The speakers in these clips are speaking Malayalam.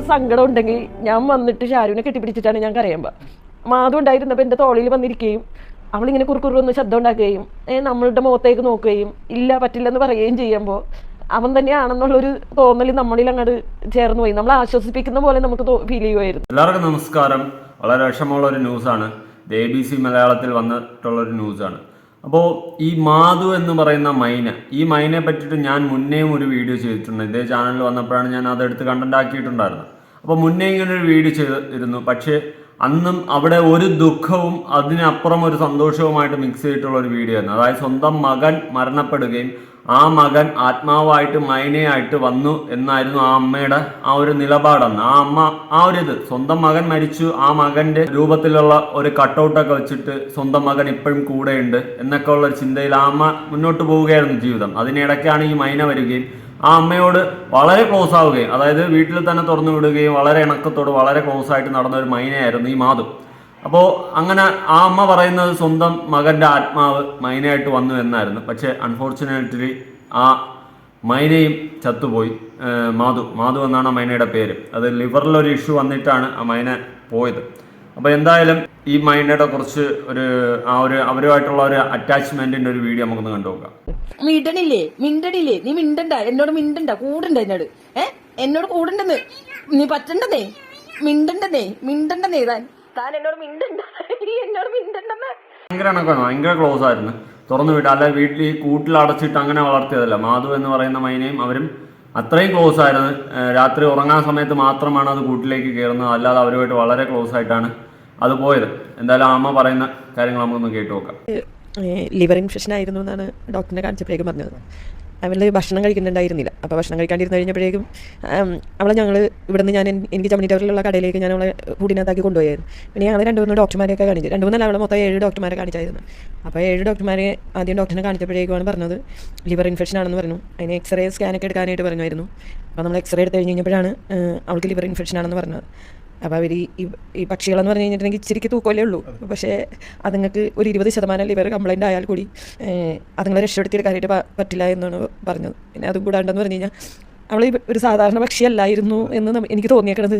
എന്തെങ്കിലും സങ്കടം ഉണ്ടെങ്കിൽ ഞാൻ വന്നിട്ട് ഷാരുവിനെ കെട്ടിപ്പിടിച്ചിട്ടാണ് ഞാൻ കരയുമ്പോൾ മാധു ഉണ്ടായിരുന്നപ്പോൾ എന്റെ തോളിൽ വന്നിരിക്കുകയും അവളിങ്ങനെ കുറുക്കുറുന്ന് ശബ്ദം ഉണ്ടാക്കുകയും നമ്മളുടെ മുഖത്തേക്ക് നോക്കുകയും ഇല്ല പറ്റില്ലെന്ന് പറയുകയും ചെയ്യുമ്പോൾ അവൻ തന്നെയാണെന്നുള്ളൊരു തോന്നൽ നമ്മളിൽ അങ്ങോട്ട് ചേർന്ന് പോയി. നമ്മളെ ആശ്വസിപ്പിക്കുന്ന പോലെ നമുക്ക് ഫീൽ ചെയ്യുമായിരുന്നു. എല്ലാവർക്കും നമസ്കാരം. വളരെ വിഷമമുള്ള ഒരു ന്യൂസാണ് ഇത് സി മലയാളത്തിൽ വന്നിട്ടുള്ള ഒരു ന്യൂസാണ് അപ്പോൾ ഈ മാധു എന്ന് പറയുന്ന മൈന ഈ മൈനയെ പറ്റിയിട്ട് ഞാൻ മുന്നേയും ഒരു വീഡിയോ ചെയ്തിട്ടുണ്ട്. ഇതേ ചാനലിൽ വന്നപ്പോഴാണ് ഞാൻ അതെടുത്ത് കണ്ടന്റ് ആക്കിയിട്ടുണ്ടായിരുന്നത്. അപ്പോൾ മുന്നേ ഇങ്ങനെ ഒരു വീഡിയോ ചെയ്തിരുന്നു. പക്ഷേ അന്നും അവിടെ ഒരു ദുഃഖവും അതിനപ്പുറം ഒരു സന്തോഷവുമായിട്ട് മിക്സ് ചെയ്തിട്ടുള്ള ഒരു വീഡിയോ ആയിരുന്നു. അതായത് സ്വന്തം മകൻ മരണപ്പെടുകയും ആ മകൻ ആത്മാവായിട്ട് മൈനയായിട്ട് വന്നു എന്നായിരുന്നു ആ അമ്മയുടെ ആ ഒരു നിലപാടെന്ന്. ആ അമ്മ ആ ഒരു ഇത്. സ്വന്തം മകൻ മരിച്ചു. ആ മകന്റെ രൂപത്തിലുള്ള ഒരു കട്ടൗട്ടൊക്കെ വെച്ചിട്ട് സ്വന്തം മകൻ ഇപ്പോഴും കൂടെയുണ്ട് എന്നൊക്കെ ഉള്ള ചിന്തയിൽ ആ അമ്മ മുന്നോട്ട് പോവുകയായിരുന്നു ജീവിതം. അതിനിടയ്ക്കാണ് ഈ മൈന വരികയും ആ അമ്മയോട് വളരെ ക്ലോസ് ആവുകയും അതായത് വീട്ടിൽ തന്നെ തുറന്നു വിടുകയും വളരെ ഇണക്കത്തോട് വളരെ ക്ലോസ് ആയിട്ട് നടന്ന ഒരു മൈനയായിരുന്നു ഈ മാധു. അപ്പോൾ അങ്ങനെ ആ അമ്മ പറയുന്നത് സ്വന്തം മകന്റെ ആത്മാവ് മൈനയായിട്ട് വന്നു എന്നായിരുന്നു. പക്ഷേ അൺഫോർച്ചുനേറ്റ്ലി ആ മൈനയും ചത്തുപോയി. ഏഹ് മാധു. മാധു എന്നാണ് ആ മൈനയുടെ പേര്. അത് ലിവറിലൊരു ഇഷ്യൂ വന്നിട്ടാണ് ആ മൈന പോയത്. അപ്പോൾ എന്തായാലും ഈ മൈനയുടെ കുറച്ച് ഒരു ആ ഒരു അവരുമായിട്ടുള്ള ഒരു അറ്റാച്ച്മെന്റിന്റെ ഒരു വീഡിയോ നമുക്കൊന്ന് കണ്ടു നോക്കാം. മിണ്ടണില്ലേ? മിണ്ടണില്ലേ? നീ മിണ്ടണ്ട. എന്നോട് മിണ്ടണ്ട. കൂടണ്ട എന്നോട്. ഏ? എന്നോട് കൂടണ്ടെന്ന്. നീ പറ്റണ്ടതേ? മിണ്ടണ്ടതേ? മിണ്ടണ്ടെന്നേ താൻ? താൻ എന്നോട് മിണ്ടണ്ട. നീ എന്നോട് മിണ്ടണ്ടെന്ന്. ഭയങ്കര ഭയങ്കര ക്ലോസ് ആയിരുന്നു. തുറന്നു വിട്ട. അല്ല വീട്ടിൽ ഈ കൂട്ടിൽ അടച്ചിട്ട് അങ്ങനെ വളർത്തിയതല്ല. മാധു എന്ന് പറയുന്ന മൈനയും അവരും അത്രയും ക്ലോസ് ആയിരുന്നു. രാത്രി ഉറങ്ങാൻ സമയത്ത് മാത്രമാണ് അത് കൂട്ടിലേക്ക് കയറുന്നത്. അല്ലാതെ അവരുമായിട്ട് വളരെ ക്ലോസ് ആയിട്ടാണ് അത് പോയത്. എന്തായാലും അമ്മ പറയുന്ന കാര്യങ്ങൾ നമുക്കൊന്ന് കേട്ടു നോക്കാം. ലിവർ ഇൻഫെക്ഷൻ ആയിരുന്നു എന്നാണ് ഡോക്ടറിനെ കാണിച്ചപ്പോഴേക്കും പറഞ്ഞത്. അവൾ ഭക്ഷണം കഴിക്കുന്നുണ്ടായിരുന്നില്ല. അപ്പോൾ ഭക്ഷണം കഴിക്കാണ്ടിരുന്ന് കഴിഞ്ഞപ്പോഴേക്കും അവളെ ഞങ്ങൾ ഇവിടെ നിന്ന് ഞാൻ എനിക്ക് ചമ്മണി ടവറിലുള്ള കടയിലേക്ക് ഞാൻ അവളെ കൂടിനകത്താക്കി കൊണ്ടുപോയായിരുന്നു. പിന്നെ ഞങ്ങൾ രണ്ട് മൂന്ന് ഡോക്ടർമാരെയൊക്കെ കാണിച്ചു രണ്ട് മൂന്നല്ല അവളെ മൊത്തം ഏഴ് ഡോക്ടർമാരെ കാണിച്ചായിരുന്നു. അപ്പോൾ ഏഴ് ഡോക്ടർമാരെ ആദ്യം ഡോക്ടറിനെ കാണിച്ചപ്പോഴേക്കുമാണ് പറഞ്ഞത് ലിവർ ഇൻഫെക്ഷൻ ആണെന്ന് പറഞ്ഞു. അതിന് എക്സ്റേ സ്കാനൊക്കെ എടുക്കാനായിട്ട് പറഞ്ഞായിരുന്നു. അപ്പോൾ നമ്മൾ എക്സ്റേ എടുത്ത് കഴിഞ്ഞ് കഴിഞ്ഞപ്പോഴാണ് അവൾക്ക് ലിവർ ഇൻഫെക്ഷൻ ആണെന്ന് പറഞ്ഞത്. അപ്പോൾ അവർ ഈ ഈ പക്ഷികളെന്ന് പറഞ്ഞു കഴിഞ്ഞിട്ടുണ്ടെങ്കിൽ ഇച്ചിരിക്ക് തൂക്കമല്ലേ ഉള്ളൂ. പക്ഷേ അതുങ്ങൾക്ക് ഒരു ഇരുപത് ശതമാനം ലിവർ കംപ്ലൈന്റ് ആയാൽ കൂടി അതുങ്ങളെ രക്ഷപ്പെടുത്തിയെടുക്കാനായിട്ട് പറ്റില്ല എന്നാണ് പറഞ്ഞത്. പിന്നെ അതും കൂടാണ്ടെന്ന് പറഞ്ഞു കഴിഞ്ഞാൽ അവൾ ഒരു സാധാരണ പക്ഷിയല്ലായിരുന്നു എന്ന് എനിക്ക് തോന്നിയേക്കണത്.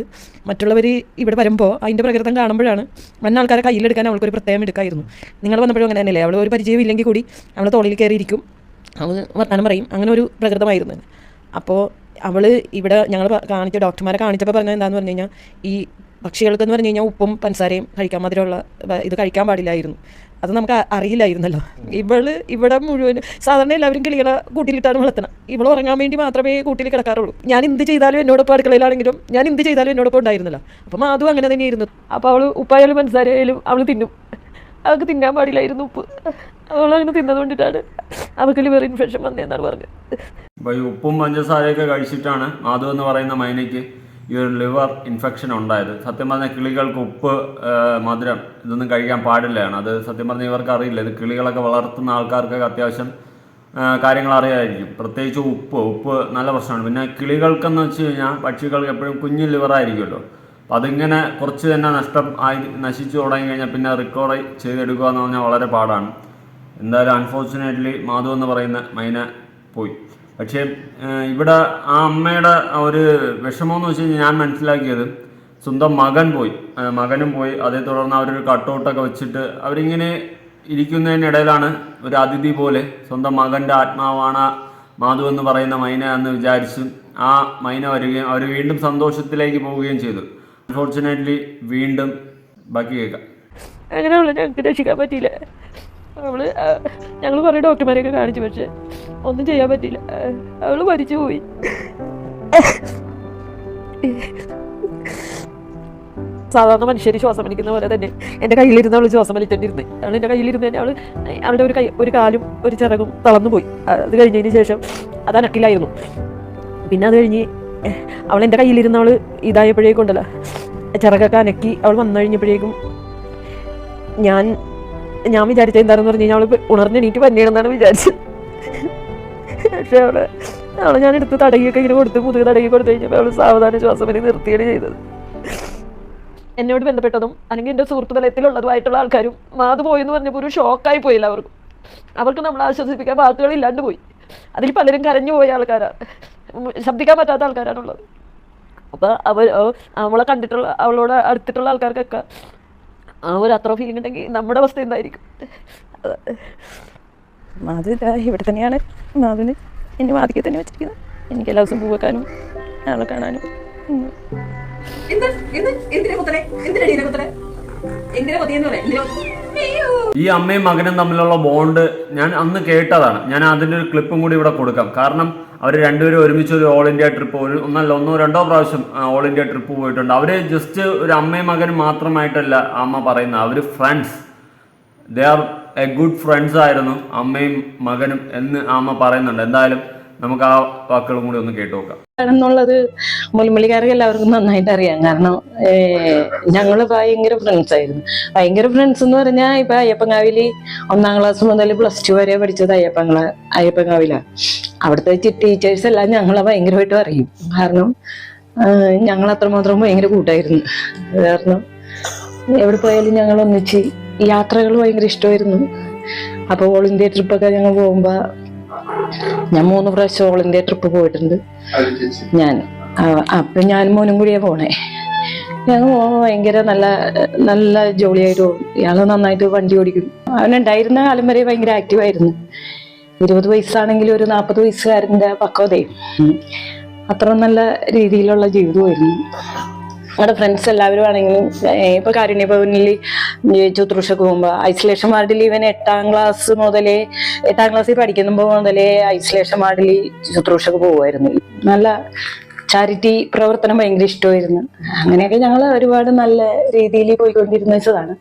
മറ്റുള്ളവർ ഇവിടെ വരുമ്പോൾ അതിന്റെ പ്രകൃതം കാണുമ്പോഴാണ് മഞ്ഞ ആൾക്കാരെ കയ്യിലെടുക്കാൻ അവൾക്കൊരു പ്രത്യേകം എടുക്കായിരുന്നു. നിങ്ങൾ വന്നപ്പോഴും അങ്ങനെ തന്നെയല്ലേ? അവൾ ഒരു പരിചയം ഇല്ലെങ്കിൽ കൂടി അവൾ തോളിൽ കയറിയിരിക്കും. അവൾ വർത്താനം പറയും. അങ്ങനെ ഒരു പ്രകൃതമായിരുന്നു. അപ്പോൾ അവൾ ഇവിടെ ഞങ്ങൾ കാണിച്ച ഡോക്ടർമാരെ കാണിച്ചപ്പോൾ പറഞ്ഞത് എന്താന്ന് പറഞ്ഞു കഴിഞ്ഞാൽ ഈ പക്ഷികൾക്ക് എന്ന് പറഞ്ഞു കഴിഞ്ഞാൽ ഉപ്പും പഞ്ചസാരയും കഴിക്കാൻ മധുരമുള്ള ഇത് കഴിക്കാൻ പാടില്ലായിരുന്നു. അത് നമുക്ക് അറിയില്ലായിരുന്നല്ലോ. ഇവൾ ഇവിടെ മുഴുവൻ സാധാരണ എല്ലാവരും കിളികളെ കൂട്ടിലിട്ടാണ് വളർത്തണം. ഇവൾ ഉറങ്ങാൻ വേണ്ടി മാത്രമേ കൂട്ടിൽ കിടക്കാറുള്ളൂ. ഞാൻ എന്ത് ചെയ്താലും എന്നോടൊപ്പം അടുക്കളയിലാണെങ്കിലും ഞാൻ എന്ത് ചെയ്താലും എന്നോടൊപ്പം ഉണ്ടായിരുന്നല്ലോ. അപ്പം അതും അങ്ങനെ തന്നെയായിരുന്നു. അപ്പോൾ അവൾ ഉപ്പായാലും പഞ്ചസാരയായാലും അവൾ തിന്നും. അവൾക്ക് തിന്നാൻ പാടില്ലായിരുന്നു ഉപ്പ്. അവൾ അങ്ങനെ തിന്നത് കൊണ്ടിട്ടാണ് അവൾക്ക് ലിവർ ഇൻഫെക്ഷൻ വന്നതെന്നാണ് പറഞ്ഞത്. അപ്പോൾ ഈ ഉപ്പും പഞ്ചസാരയൊക്കെ കഴിച്ചിട്ടാണ് മാധു എന്ന് പറയുന്ന മൈനയ്ക്ക് ഈ ഒരു ലിവർ ഇൻഫെക്ഷൻ ഉണ്ടായത്. സത്യം പറഞ്ഞാൽ കിളികൾക്ക് ഉപ്പ് മധുരം ഇതൊന്നും കഴിക്കാൻ പാടില്ലയാണ്. അത് സത്യം പറഞ്ഞാൽ ഇവർക്ക് അറിയില്ല. ഇത് കിളികളൊക്കെ വളർത്തുന്ന ആൾക്കാർക്കൊക്കെ അത്യാവശ്യം കാര്യങ്ങൾ അറിയാമായിരിക്കും പ്രത്യേകിച്ച് ഉപ്പ് ഉപ്പ് നല്ല പ്രശ്നമാണ്. പിന്നെ കിളികൾക്കെന്ന് വെച്ച് കഴിഞ്ഞാൽ പക്ഷികൾക്ക് എപ്പോഴും കുഞ്ഞു ലിവറായിരിക്കുമല്ലോ അപ്പം അതിങ്ങനെ കുറച്ച് തന്നെ നഷ്ടം ആയി നശിച്ചു തുടങ്ങി കഴിഞ്ഞാൽ പിന്നെ റിക്കവറി ചെയ്തെടുക്കുക എന്ന് പറഞ്ഞാൽ വളരെ പാടാണ്. എന്തായാലും അൺഫോർച്ചുനേറ്റ്ലി മാധു എന്ന് പറയുന്ന മൈന പോയി. പക്ഷേ ഇവിടെ ആ അമ്മയുടെ ഒരു വിഷമമെന്ന് വെച്ച് കഴിഞ്ഞാൽ ഞാൻ മനസ്സിലാക്കിയത് സ്വന്തം മകൻ പോയി. മകനും പോയി. അതേ തുടർന്ന് അവരൊരു കട്ടൗട്ടൊക്കെ വെച്ചിട്ട് അവരിങ്ങനെ ഇരിക്കുന്നതിനിടയിലാണ് ഒരു അതിഥി പോലെ സ്വന്തം മകന്റെ ആത്മാവാണ് മാധു എന്ന് പറയുന്ന മൈന എന്ന് വിചാരിച്ച് ആ മൈന വരികയും അവർ വീണ്ടും സന്തോഷത്തിലേക്ക് പോവുകയും ചെയ്തു. അൺഫോർച്ചുനേറ്റ്ലി വീണ്ടും ബാക്കി കേൾക്കാം. അങ്ങനെ രക്ഷിക്കാൻ പറ്റിയില്ല. അവൾ ഞങ്ങൾ കുറേ ഡോക്ടർമാരെയൊക്കെ കാണിച്ചു പക്ഷെ ഒന്നും ചെയ്യാൻ പറ്റില്ല അവൾ മരിച്ചു പോയി. സാധാരണ മനുഷ്യർ ശ്വാസം വലിക്കുന്ന പോലെ തന്നെ എന്റെ കയ്യിലിരുന്ന് അവൾ ശ്വാസം വലിച്ചോണ്ടിരുന്നത് അവൾ എന്റെ കയ്യിലിരുന്ന് തന്നെ അവൾ അവളുടെ ഒരു കൈ ഒരു കാലും ഒരു ചിറകും തളർന്നു പോയി. അത് കഴിഞ്ഞതിന് ശേഷം അത് അനക്കില്ലായിരുന്നു. പിന്നെ അത് കഴിഞ്ഞ് അവൾ എന്റെ കയ്യിലിരുന്ന് അവൾ ഇതായപ്പോഴേക്കും ഉണ്ടല്ല ചിറകൊക്കെ അനക്കി അവൾ വന്നു കഴിഞ്ഞപ്പോഴേക്കും ഞാൻ ഞാൻ വിചാരിച്ചത് എന്താണെന്ന് പറഞ്ഞു കഴിഞ്ഞാൽ അവൾ ഉണർന്നെണീറ്റ് പന്നിയാണെന്നാണ് വിചാരിച്ചത്. പക്ഷെ അവൾ അവളെ ഞാൻ എടുത്ത് തടകിയൊക്കെ ഇങ്ങനെ കൊടുത്ത് പുതിയ തടകി കൊടുത്തു കഴിഞ്ഞപ്പോൾ അവൾ സാവധാന ശ്വാസം വരെ നിർത്തിയാണ് ചെയ്തത്. എന്നോട് ബന്ധപ്പെട്ടതും അല്ലെങ്കിൽ എന്റെ സുഹൃത്ത് തലത്തിലുള്ളതുമായിട്ടുള്ള ആൾക്കാരും മാത് പോയെന്ന് പറഞ്ഞപ്പോൾ ഒരു ഷോക്കായി പോയില്ല അവർക്കും. അവർക്ക് നമ്മളെ ആശ്വസിപ്പിക്കാൻ വാക്കുകൾ ഇല്ലാണ്ട് പോയി. അതിൽ പലരും കരഞ്ഞു പോയ ആൾക്കാരാണ് ശബ്ദിക്കാൻ പറ്റാത്ത ആൾക്കാരാണുള്ളത്. അപ്പോൾ അവർ അവളെ കണ്ടിട്ടുള്ള അവളോട് അടുത്തിട്ടുള്ള ആൾക്കാർക്കൊക്കെ ആ ഒരു അത്ര ഫീലിംഗ് ഉണ്ടെങ്കിൽ നമ്മുടെ അവസ്ഥ എന്തായിരിക്കും? മാധു ഇവിടെ തന്നെയാണ് മാധുവിന് എന്നെ വാതിക്കെ തന്നെ വെച്ചിരിക്കുന്നത്. എനിക്ക് എല്ലാ ദിവസവും പൂ വെക്കാനും ആളെ കാണാനും. ഈ അമ്മയും മകനും തമ്മിലുള്ള ബോണ്ട് ഞാൻ അന്ന് കേട്ടതാണ്. ഞാൻ അതിന്റെ ഒരു ക്ലിപ്പും കൂടി ഇവിടെ കൊടുക്കാം. കാരണം അവർ രണ്ടുപേരും ഒരുമിച്ച് ഒരു ഓൾ ഇന്ത്യ ട്രിപ്പ് ഒരു ഒന്നല്ല ഒന്നോ രണ്ടോ പ്രാവശ്യം ഓൾ ഇന്ത്യ ട്രിപ്പ് പോയിട്ടുണ്ട്. അവർ ജസ്റ്റ് ഒരു അമ്മയും മകനും മാത്രമായിട്ടല്ല അമ്മ പറയുന്നത് അവർ friends they are a good friends ആയിരുന്നു അമ്മയും മകനും എന്ന് അമ്മ പറയുന്നുണ്ട്. എന്തായാലും നമുക്ക് ആ വാക്കുകളും കൂടി ഒന്ന് കേട്ടു നോക്കാം. എന്നുള്ളത് മുൽമലിക്കാർക്ക് എല്ലാവർക്കും നന്നായിട്ട് അറിയാം. കാരണം ഞങ്ങൾ ഭയങ്കര ഫ്രണ്ട്സ് ആയിരുന്നു. ഭയങ്കര ഫ്രണ്ട്സ് എന്ന് പറഞ്ഞാൽ ഇപ്പൊ അയ്യപ്പങ്കാവിലി ഒന്നാം ക്ലാസ് മുതൽ പ്ലസ് ടു വരെ പഠിച്ചത് അയ്യപ്പങ്ങള അയ്യപ്പങ്കാവിലാണ് അവിടുത്തെ ടീച്ചേഴ്സ് എല്ലാം ഞങ്ങളെ ഭയങ്കരമായിട്ട് അറിയും കാരണം ഞങ്ങൾ അത്രമാത്രം ഭയങ്കര കൂട്ടായിരുന്നു. കാരണം എവിടെ പോയാലും ഞങ്ങൾ ഒന്നിച്ച് യാത്രകൾ ഭയങ്കര ഇഷ്ടമായിരുന്നു. അപ്പോൾ ഓൾ ഇന്ത്യ ട്രിപ്പൊക്കെ ഞങ്ങൾ പോകുമ്പോൾ ഞാൻ മൂന്ന് പ്രാവശ്യം ഓൾ ഇന്ത്യ ട്രിപ്പ് പോയിട്ടുണ്ട്. ഞാൻ അപ്പൊ ഞാൻ മോനും കൂടിയാ പോണേ. ഞങ്ങൾ ഭയങ്കര നല്ല നല്ല ജോളിയായിട്ട് പോകും. ഇയാൾ നന്നായിട്ട് വണ്ടി ഓടിക്കും. അവനുണ്ടായിരുന്ന കാലം വരെ ഭയങ്കര ആക്റ്റീവ് ആയിരുന്നു. ഇരുപത് വയസ്സാണെങ്കിലും ഒരു നാൽപ്പത് വയസ്സുകാരന്റെ പക്വതയും. അത്ര നല്ല രീതിയിലുള്ള ജീവിതമായിരുന്നു. നമ്മുടെ ഫ്രണ്ട്സ് എല്ലാവരും ആണെങ്കിലും ഇപ്പോൾ ഇപ്പൊ കാരുണ്യ ഭവനിൽ ചുത്രൂഷക്ക് പോകുമ്പോൾ ഐസൊലേഷൻ വാർഡിൽ ഇവൻ എട്ടാം ക്ലാസ് മുതലേ എട്ടാം ക്ലാസ്സിൽ പഠിക്കുമ്പോൾ മുതലേ ഐസൊലേഷൻ വാർഡിൽ ചുത്രൂഷക്ക് പോകുമായിരുന്നു. നല്ല ചാരിറ്റി പ്രവർത്തനം ഭയങ്കര ഇഷ്ടമായിരുന്നു. അങ്ങനെയൊക്കെ ഞങ്ങൾ ഒരുപാട് നല്ല രീതിയിൽ പോയിക്കൊണ്ടിരുന്നതാണ്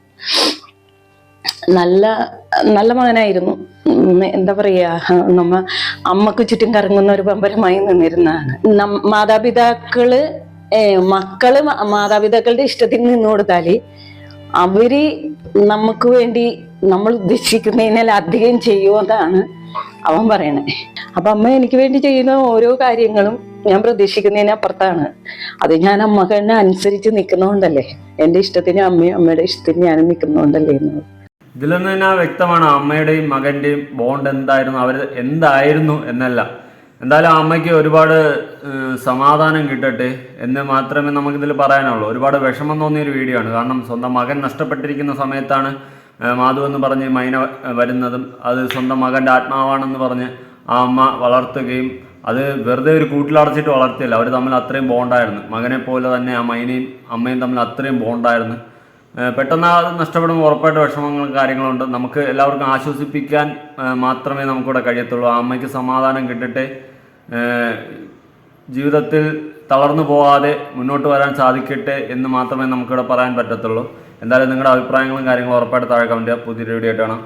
നല്ല നല്ല മകനായിരുന്നു. എന്താ പറയാ നമ്മ അമ്മയ്ക്ക് ചുറ്റും കറങ്ങുന്ന ഒരു പമ്പരമായി നിന്നിരുന്നതാണ് മാതാപിതാക്കൾ മക്കൾ മാതാപിതാക്കളുടെ ഇഷ്ടത്തിന് നിന്ന് കൊടുത്താൽ അവർ നമുക്ക് വേണ്ടി നമ്മൾ ഉദ്ദേശിക്കുന്നതിനാൽ അധികം ചെയ്യുമെന്നാണ് അവൻ പറയണേ. അപ്പൊ അമ്മ എനിക്ക് വേണ്ടി ചെയ്യുന്ന ഓരോ കാര്യങ്ങളും ഞാൻ പ്രതീക്ഷിക്കുന്നതിനപ്പുറത്താണ് അത് ഞാൻ അമ്മയ്ക്ക് അനുസരിച്ച് നിൽക്കുന്നതുകൊണ്ടല്ലേ എന്റെ ഇഷ്ടത്തിന് അമ്മയും അമ്മയുടെ ഇഷ്ടത്തിന് ഞാനും നിൽക്കുന്നതുകൊണ്ടല്ലേ എന്നത് ഇതിൽ നിന്ന് തന്നെ വ്യക്തമാണ്? അമ്മയുടെയും മകന്റെയും ബോണ്ട് എന്തായിരുന്നു? അവർ എന്തായിരുന്നു എന്നല്ല. എന്തായാലും അമ്മയ്ക്ക് ഒരുപാട് സമാധാനം കിട്ടട്ടെ എന്ന് മാത്രമേ നമുക്കിതിൽ പറയാനുള്ളൂ. ഒരുപാട് വിഷമം തോന്നിയ ഒരു വീഡിയോ ആണ്. കാരണം സ്വന്തം മകൻ നഷ്ടപ്പെട്ടിരിക്കുന്ന സമയത്താണ് മാധു എന്ന് പറഞ്ഞ് മൈന വരുന്നതും അത് സ്വന്തം മകന്റെ ആത്മാവാണെന്ന് പറഞ്ഞ് ആ അമ്മ വളർത്തുകയും അത് വെറുതെ ഒരു കൂട്ടിലടച്ചിട്ട് വളർത്തിയല്ല. അവർ തമ്മിൽ അത്രയും ബോണ്ടായിരുന്നു മകനെ പോലെ തന്നെ ആ മൈനയും അമ്മയും തമ്മിൽ അത്രയും ബോണ്ടായിരുന്നു പെട്ടെന്ന് അത് നഷ്ടപ്പെടുമ്പോൾ ഉറപ്പായിട്ട് വിഷമങ്ങളും കാര്യങ്ങളുണ്ട് നമുക്ക് എല്ലാവർക്കും ആശ്വസിപ്പിക്കാൻ മാത്രമേ നമുക്കിവിടെ കഴിയത്തുള്ളൂ. ആ അമ്മയ്ക്ക് സമാധാനം കിട്ടട്ടെ. ജീവിതത്തിൽ തളർന്നു പോകാതെ മുന്നോട്ട് വരാൻ സാധിക്കട്ടെ എന്ന് മാത്രമേ നമുക്കിവിടെ പറയാൻ പറ്റത്തുള്ളൂ. എന്തായാലും നിങ്ങളുടെ അഭിപ്രായങ്ങളും കാര്യങ്ങളും ഉറപ്പായിട്ട് താഴെ കമന്റ് പുതിയൊരു വീഡിയോ ആയിട്ട് കാണാം.